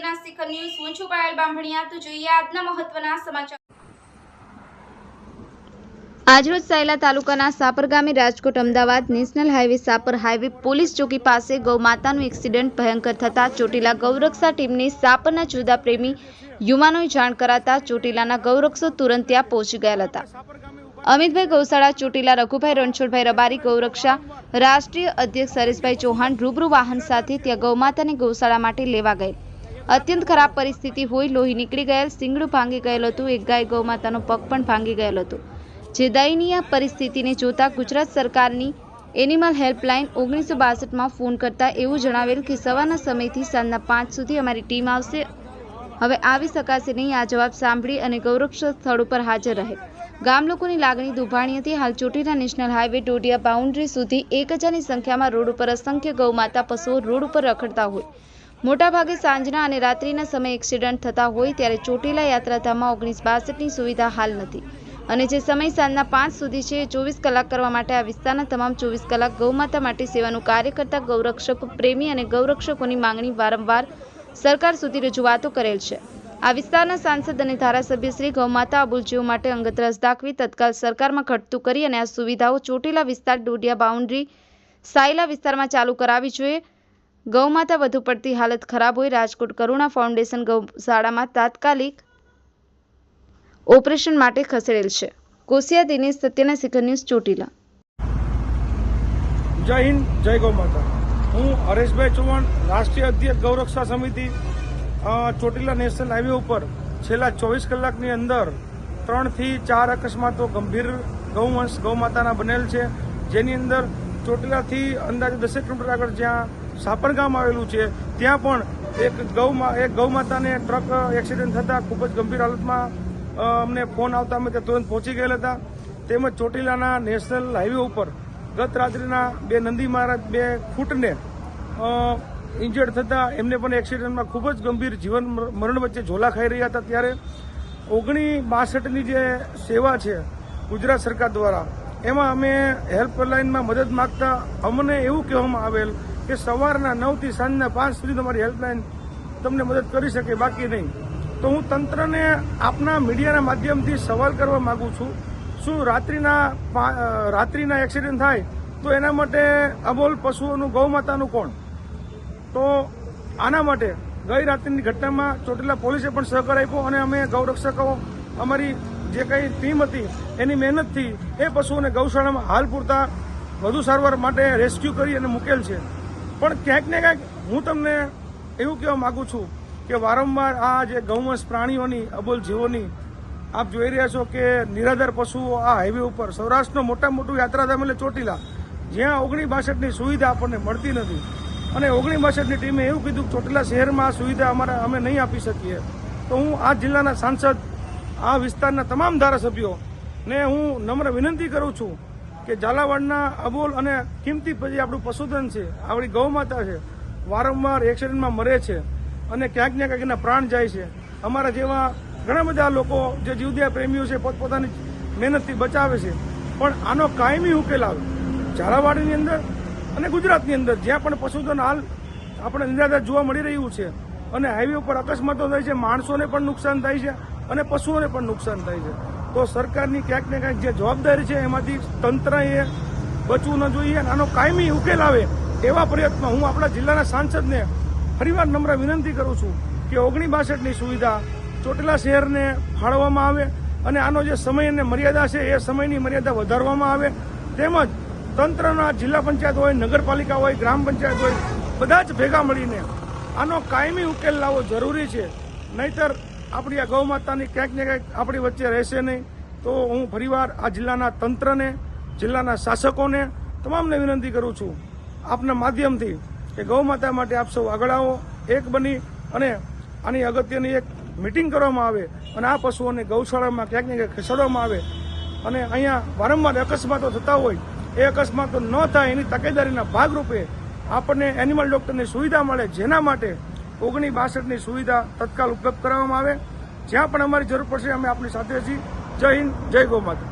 તાલુકાના શિખર ન્યૂઝ, હું છું પાયલ બામભણિયા તો જોઈએ આજના મહત્વના સમાચાર. આજરોજ સાયલા તાલુકાના સાપર ગામે Rajkot, Ahmedabad national highway Sapar highway police ચોકી પાસે ગૌમાતાનું એક્સિડન્ટ ભયંકર થતા ચોટીલા ગૌરક્ષા ટીમને સાપરના જુદા પ્રેમી યુવાનોએ જાણ કરાતા ચોટીલાના ગૌરક્ષો તુરંત ત્યાં પહોંચી ગયેલા હતા. અમિતભાઈ ગૌશાળા, ચોટીલા રઘુભાઈ રણછોડભાઈ રબારી ગૌરક્ષા, રાષ્ટ્રીય અધ્યક્ષ હરેશભાઈ ચૌહાણ રૂબરૂ વાહન સાથે ત્યાં ગૌમાતાને ગૌશાળા માટે લેવા ગયેલ અત્યંત ખરાબ પરિસ્થિતિ હોય, લોહી નીકળી ગયેલ, સિંગડું ભાંગી ગયેલ હતું, એક ગાય ગૌમાતાનો પગ પણ ભાંગી ગયેલ હતો. જે દયનીય પરિસ્થિતિને જોતા ગુજરાત સરકારની એનિમલ હેલ્પલાઇન ઓગણીસો બાસઠમાં ફોન કરતા એવું જણાવેલ કે સવારના સમયથી સાંજના પાંચ સુધી અમારી ટીમ આવશે. હવે આવી શકાશે નહીં, આ જવાબ સાંભળી અને ગૌરક્ષ સ્થળ ઉપર હાજર રહે. ગામ લોકોની લાગણી દુભાણી હતી. હાલ Chotila national highway Dodiya boundary સુધી એક હજારની સંખ્યામાં રોડ ઉપર અસંખ્ય ગૌમાતા પશુઓ રોડ ઉપર રખડતા હોય. મોટાભાગે સાંજના અને રાત્રિના સમયે એક્સિડન્ટ થતા હોય ત્યારે ચોટીલા યાત્રાધામમાં ઓગણીસ બાસઠની સુવિધા હાલ નથી. અને જે સમય સાંજના પાંચ સુધી છે, એ ચોવીસ કલાક કરવા માટે આ વિસ્તારના તમામ ચોવીસ કલાક ગૌમાતા માટે સેવાનું કાર્ય કરતા ગૌરક્ષક, પ્રેમી અને ગૌરક્ષકોની માંગણી વારંવાર સરકાર સુધી રજૂઆતો કરેલ છે. આ વિસ્તારના સાંસદ અને ધારાસભ્ય શ્રી ગૌમાતા અબુલજીઓ માટે અંગત રસ દાખવી તત્કાલ સરકારમાં ઘટતું કરી અને આ સુવિધાઓ ચોટીલા વિસ્તાર ડોડિયા બાઉન્ડ્રી સાયલા વિસ્તારમાં ચાલુ કરાવી જોઈએ. ગૌમાતા વધુ પડતી હાલત ખરાબ હોય રાજકોટ કરુણા ફાઉન્ડેશન ગૌશાળામાં તાત્કાલિક ઓપરેશન માટે ખસેડેલ છે. કોસિયા દિનેશ સત્યના શિખર ન્યૂઝ ચોટીલા. જય હિન્દ, જય ગૌ માતા હું હરેશભાઈ ચૌહાણ, રાષ્ટ્રીય અધ્યક્ષ ગૌરક્ષા સમિતિ ચોટીલા નેશનલ હાઈવે ઉપર છેલ્લા ચોવીસ કલાકની અંદર ત્રણથી ચાર અકસ્માતો ગંભીર ગૌવંશ ગૌમાતાના બનેલ છે. જેની અંદર ચોટીલાથી અંદાજે દસેક કિલોમીટર આગળ જ્યાં સાપર ગામ આવેલું છે. ત્યાં પણ એક ગૌ એક ગૌમાતાને ટ્રક એક્સિડન્ટ થતાં ખૂબ જ ગંભીર હાલતમાં અમને ફોન આવતા અમે ત્યાં તુરંત પહોંચી ગયેલા હતા. તેમજ ચોટીલાના નેશનલ હાઈવે ઉપર ગત રાત્રિના બે નંદી મહારાજ, બે ફૂટને ઇન્જર્ડ થતા એમને પણ એક્સિડન્ટમાં ખૂબ જ ગંભીર જીવન મરણ વચ્ચે ઝોલા ખાઈ રહ્યા હતા. ત્યારે ઓગણી બાસઠની જે સેવા છે ગુજરાત સરકાર દ્વારા, એમાં અમે હેલ્પલાઇનમાં મદદ માગતા અમને એવું કહેવામાં આવેલ કે સવારના નવથી સાંજના પાંચ સુધી તમારી હેલ્પલાઇન તમને મદદ કરી શકે, બાકી નહીં. તો હું તંત્રને આપના મીડિયાના માધ્યમથી સવાલ કરવા માંગુ છું. શું રાત્રિના રાત્રિના એક્સિડન્ટ થાય, તો એના માટે અબોલ પશુઓનું ગૌમાતાનું કોણ? તો આના માટે ગઈ રાત્રિની ઘટનામાં ચોટીલા પોલીસે પણ સહકાર આપ્યો અને અમે ગૌરક્ષકો અમારી જે કંઈ ટીમ હતી, એની મહેનતથી એ પશુઓને ગૌશાળામાં હાલ પૂરતા વધુ સારવાર માટે રેસ્ક્યુ કરી અને મૂકેલ છે. પણ ક્યાંક ને ક્યાંક હું તમને એવું કહેવા માગું છું કે વારંવાર આ જે ગૌવંશ પ્રાણીઓની, અબોલ જીવોની આપ જોઈ રહ્યા છો કે નિરાધાર પશુઓ આ હાઈવે ઉપર સૌરાષ્ટ્રનો મોટા મોટું યાત્રાધામ એટલે ચોટીલા. જ્યાં ઓગણી બાસઠની સુવિધા આપણને મળતી નથી. અને ઓગણી બાસઠની ટીમે એવું કીધું કે ચોટીલા શહેરમાં આ સુવિધા અમારે અમે નહીં આપી શકીએ. તો હું આ જિલ્લાના સાંસદ, આ વિસ્તારના તમામ ધારાસભ્યો ને હું નમ્ર વિનંતી કરું છું કે ઝાલાવાડના અબોલ અને કિંમતી પછી આપણું પશુધન છે, આપણી ગૌમાતા છે, વારંવાર એક્સિડન્ટમાં મરે છે અને ક્યાંક ને ક્યાંક એના પ્રાણ જાય છે. અમારા જેવા ઘણા બધા લોકો જે જીવદયા પ્રેમીઓ છે, પોતપોતાની મહેનતથી બચાવે છે. પણ આનો કાયમી ઉકેલ આવે. ઝાલાવાડની અંદર અને ગુજરાતની અંદર જ્યાં પણ પશુધન હાલ આપણે નિરાધાર જોવા મળી રહ્યું છે અને હાઈવે ઉપર અકસ્માતો થાય છે, માણસોને પણ નુકસાન થાય છે અને પશુઓને પણ નુકસાન થાય છે. તો સરકારની ક્યાંક ને ક્યાંક જે જવાબદારી છે એમાંથી તંત્રએ બચવું ન જોઈએ અને આનો કાયમી ઉકેલ આવે એવા પ્રયત્નો હું આપણા જિલ્લાના સાંસદને ફરીવાર નમ્ર વિનંતી કરું છું કે ઓગણી બાસઠની સુવિધા ચોટીલા શહેરને ફાળવવામાં આવે અને આનો જે સમય અને મર્યાદા છે એ સમયની મર્યાદા વધારવામાં આવે. તેમજ તંત્રના જિલ્લા પંચાયત હોય, નગરપાલિકા હોય, ગ્રામ પંચાયત હોય, બધા જ ભેગા મળીને આનો કાયમી ઉકેલ લાવવો જરૂરી છે. નહીતર આપણી આ ગૌમાતાની ક્યાંક ને ક્યાંક આપણી વચ્ચે રહેશે નહીં, તો હું ફરીવાર આ જિલ્લાના તંત્રને, જિલ્લાના શાસકોને તમામને વિનંતી કરું છું. આપના માધ્યમથી કે ગૌમાતા માટે આપ સૌ આગળ આવો, એક બની અને આની અગત્યની એક મિટિંગ કરવામાં આવે અને આ પશુઓને ગૌશાળામાં ક્યાંક ને ક્યાંક ખસેડવામાં આવે. અને અહીંયા વારંવાર અકસ્માતો થતા હોય, એ અકસ્માતો ન થાય એની તકેદારીના ભાગરૂપે આપણને એનિમલ ડોક્ટરની સુવિધા મળે, જેના માટે ઓગણી બાસઠની સુવિધા તત્કાલ ઉપલબ્ધ કરાવવામાં આવે. જ્યાં પણ અમારી જરૂર પડશે અમે આપણી સાથે છીએ. જય હિન્દ, જય ગૌ માતા.